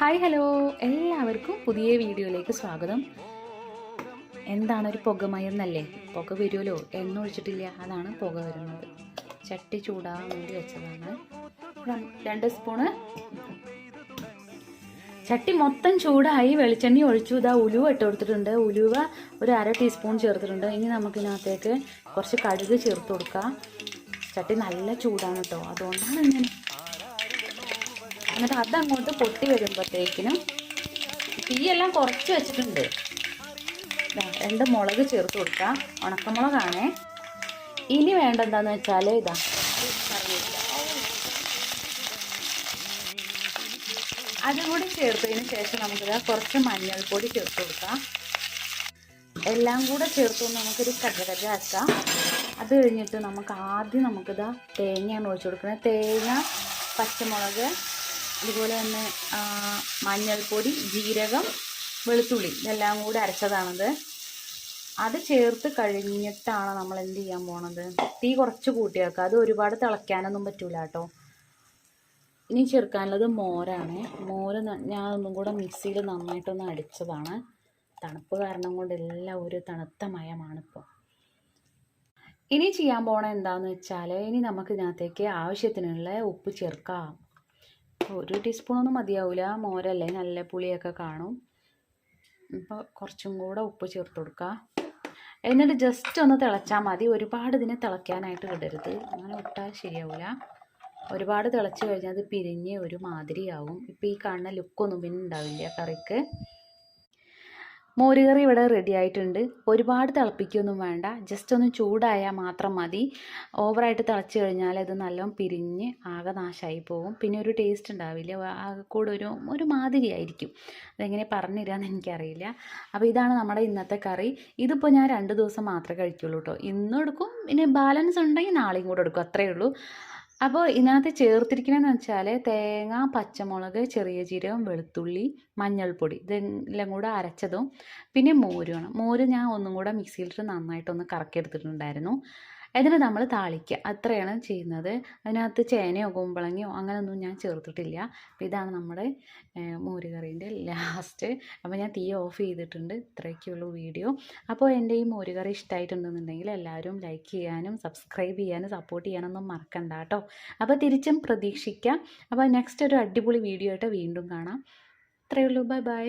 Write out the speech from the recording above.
Hi hello. എല്ലാവർക്കും പുതിയ വീഡിയോയിലേക്ക് സ്വാഗതം. എന്താണ് ഒരു പുകമയെന്നല്ലേ പുക വരുമല്ലോ എണ്ണ ഒഴിച്ചിട്ടില്ല അതാണ് പുക വരുന്നത്. ചട്ടി ചൂടാൻ വേണ്ടി വെച്ചതാണ്. രണ്ട് സ്പൂണ്. ചട്ടി മൊത്തം ചൂടായി വെളിച്ചെണ്ണ ഒഴിച്ചു. ഇതാ ഉലുവ ഇട്ട് കൊടുത്തിട്ടുണ്ട്. ഉലുവ ഒരു അര ടീസ്പൂൺ ചേർത്തിട്ടുണ്ട്. ഇനി നമുക്കിതിനകത്തേക്ക് കുറച്ച് കടുക് ചേർത്ത് കൊടുക്കാം. ചട്ടി നല്ല ചൂടാണ് കേട്ടോ. അതുകൊണ്ടാണ് ഇങ്ങനെ എന്നിട്ട് അതങ്ങോട്ട് പൊട്ടി വരുമ്പോഴത്തേക്കിനും തീയെല്ലാം കുറച്ച് വെച്ചിട്ടുണ്ട്. രണ്ട് മുളക് ചേർത്ത് കൊടുക്കാം. ഉണക്കമുളകാണേ. ഇനി വേണ്ട എന്താന്ന് വെച്ചാൽ ഇതാ. അതും കൂടി ചേർത്തതിന് ശേഷം നമുക്കിത് കുറച്ച് മഞ്ഞൾപ്പൊടി ചേർത്ത് കൊടുക്കാം. എല്ലാം കൂടെ ചേർത്ത് നമുക്കൊരു കജകജ ആക്കാം അത് കഴിഞ്ഞിട്ട് നമുക്ക് ആദ്യം നമുക്കിതാ തേങ്ങയാണ് ഒഴിച്ചു കൊടുക്കുന്നത്. തേങ്ങ പച്ചമുളക് അതുപോലെ തന്നെ മഞ്ഞൾപ്പൊടി ജീരകം വെളുത്തുള്ളി ഇതെല്ലാം കൂടി അരച്ചതാണത്. അത് ചേർത്ത് കഴിഞ്ഞിട്ടാണ് നമ്മൾ എന്ത് ചെയ്യാൻ പോണത്? തീ കുറച്ച് കൂട്ടി വെക്കുക അത് ഒരുപാട് തിളയ്ക്കാനൊന്നും പറ്റൂല കേട്ടോ. ഇനി ചേർക്കാനുള്ളത് മോരാണ്. മോര് ഞാൻ ഒന്നും കൂടെ മിക്സിയിൽ നന്നായിട്ടൊന്ന് അടിച്ചതാണ്. തണുപ്പ് കാരണം കൊണ്ട് എല്ലാം ഒരു തണുത്ത മയമാണിപ്പോൾ ഇനി ചെയ്യാൻ പോണ എന്താണെന്ന് വെച്ചാൽ ഇനി നമുക്ക് ഇതിനകത്തേക്ക് ആവശ്യത്തിനുള്ള ഉപ്പ് ചേർക്കാം. ഒരു ടീസ്പൂണൊന്നും മതിയാവില്ല മോരല്ലേ നല്ല പുളിയൊക്കെ കാണും. ഇപ്പോൾ കുറച്ചും കൂടെ ഉപ്പ് ചേർത്ത് കൊടുക്കുക എന്നിട്ട് ജസ്റ്റ് ഒന്ന് തിളച്ചാൽ മതി. ഒരുപാട് ഇതിനെ തിളയ്ക്കാനായിട്ട് ഇടരുത്. അങ്ങനെ വിട്ടാൽ ശരിയാവില്ല ഒരുപാട് തിളച്ച് കഴിഞ്ഞാൽ അത് പിരിഞ്ഞ് ഒരു മാതിരിയാവും. ഇപ്പോൾ ഈ കാണുന്ന ലുക്കൊന്നും പിന്നെ ഉണ്ടാവില്ല കറിക്ക്. മോരുകറി ഇവിടെ റെഡി ആയിട്ടുണ്ട്. ഒരുപാട് തിളപ്പിക്കൊന്നും വേണ്ട. ജസ്റ്റ് ഒന്ന് ചൂടായാൽ മാത്രം മതി. ഓവറായിട്ട് തിളച്ച് കഴിഞ്ഞാൽ അത് നല്ലോണം പിരിഞ്ഞ് ആകെ നാശമായി പോകും. പിന്നെ ഒരു ടേസ്റ്റ് ഉണ്ടാവില്ല. ആകെ കൂടെ ഒരു ഒരു മാതിരി ആയിരിക്കും. അതെങ്ങനെ പറഞ്ഞു തരാമെന്ന് എനിക്കറിയില്ല. അപ്പോൾ ഇതാണ് നമ്മുടെ ഇന്നത്തെ കറി. ഇതിപ്പോൾ ഞാൻ രണ്ട് ദിവസം മാത്രമേ കഴിക്കുള്ളൂ കേട്ടോ ഇന്നും എടുക്കും. പിന്നെ ബാലൻസ് ഉണ്ടെങ്കിൽ നാളെയും കൂടെ എടുക്കും. അത്രയേ ഉള്ളൂ. അപ്പോൾ ഇതിനകത്ത് ചേർത്തിരിക്കണമെന്ന് വെച്ചാൽ തേങ്ങ പച്ചമുളക് ചെറിയ ജീരകം വെളുത്തുള്ളി മഞ്ഞൾപ്പൊടി ഇതെല്ലാം കൂടെ അരച്ചതും പിന്നെ മോരുമാണ് മോര് ഞാൻ ഒന്നും കൂടെ മിക്സിയിലിട്ട് നന്നായിട്ടൊന്ന് കറക്കിയെടുത്തിട്ടുണ്ടായിരുന്നു. എന്നിട്ട് നമ്മൾ താളിക്കുക അത്രയാണ് ചെയ്യുന്നത്. അതിനകത്ത് ചേനയോ കുമ്പളങ്ങയോ അങ്ങനെയൊന്നും ഞാൻ ചേർത്തിട്ടില്ല. അപ്പോൾ ഇതാണ് നമ്മുടെ മോരുകറീന്റെ ലാസ്റ്റ് അപ്പോൾ ഞാൻ തീ ഓഫ് ചെയ്തിട്ടുണ്ട്. ഇത്രയൊക്കെയുള്ളൂ വീഡിയോ. അപ്പോൾ എന്റെ ഈ മോരുകറി ഇഷ്ടമായിട്ടുണ്ടെന്നുണ്ടെങ്കിൽ എല്ലാവരും ലൈക്ക് ചെയ്യാനും സബ്സ്ക്രൈബ് ചെയ്യാനും സപ്പോർട്ട് ചെയ്യാനൊന്നും മറക്കണ്ട കേട്ടോ. അപ്പോൾ തിരിച്ചും പ്രതീക്ഷിക്കാം. അപ്പോൾ നെക്സ്റ്റ് ഒരു അടിപൊളി വീഡിയോ ആയിട്ട് വീണ്ടും കാണാം. അത്രയേ ഉള്ളൂ. Bye bye